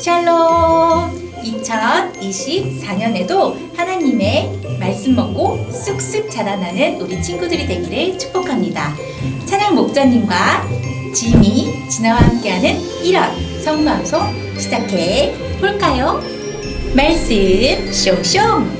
샬롬! 2024년에도 하나님의 말씀 먹고 쑥쑥 자라나는 우리 친구들이 되기를 축복합니다. 찬양 목자님과 지미, 진아와 함께하는 1월 성방송 시작해 볼까요? 말씀 숑숑!